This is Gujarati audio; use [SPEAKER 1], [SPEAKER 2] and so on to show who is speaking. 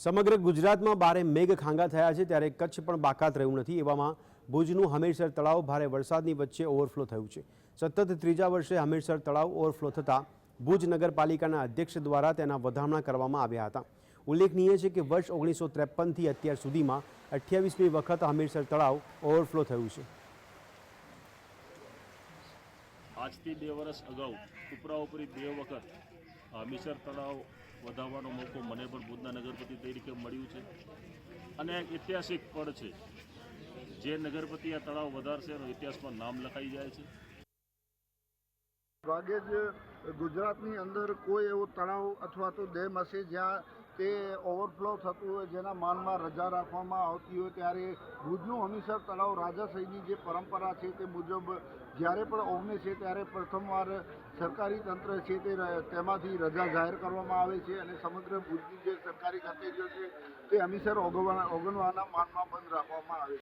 [SPEAKER 1] સમગ્ર ગુજરાતમાં ભારે મેઘ ખાંગા થયા છે ત્યારે કચ્છ પણ બાકાત રહ્યું નથી. એવામાં ભુજનું હમીરસર તળાવ ભારે વરસાદની વચ્ચે ઓવરફ્લો થયું છે. સતત ત્રીજા વર્ષે હમીરસર તળાવ ઓવરફ્લો થતાં ભુજ નગરપાલિકાના અધ્યક્ષ દ્વારા તેના વધામણા કરવામાં આવ્યા હતા. ઉલ્લેખનીય છે કે વર્ષ ઓગણીસો ત્રેપનથી અત્યાર સુધીમાં અઠ્યાવીસમી વખત હમીરસર તળાવ ઓવરફ્લો થયું છે.
[SPEAKER 2] આજથી બે વર્ષ અગાઉ ઉપરાઉપરી બે વખત હમીસર તળાવ વધારવાનો મોકો મને પણ ભુજના નગરપતિ તરીકે મળ્યું છે. અને ઐતિહાસિક પળ છે. જે નગરપતિ આ તળાવ વધારશે એનો ઇતિહાસમાં નામ લખાઈ જાય છે.
[SPEAKER 3] ભાગે જ ગુજરાતની અંદર કોઈ એવો તળાવ અથવા તો ડેમ હશે જ્યાં તે ઓવરફ્લો થતું હોય, જેના માનમાં રજા રાખવામાં આવતી હોય, ત્યારે ભુજનું હમીસર તળાવ રાજાશાહીની જે પરંપરા છે તે મુજબ જ્યારે પણ ઓગણે છે ત્યારે પ્રથમવાર સરકારી તંત્ર છે તે તેમાંથી રજા જાહેર કરવામાં આવે છે અને સમગ્ર ભુજની જે સરકારી કચેરીઓ છે તે હમીસર ઓગણવા ઓગણવાના માનમાં બંધ રાખવામાં આવે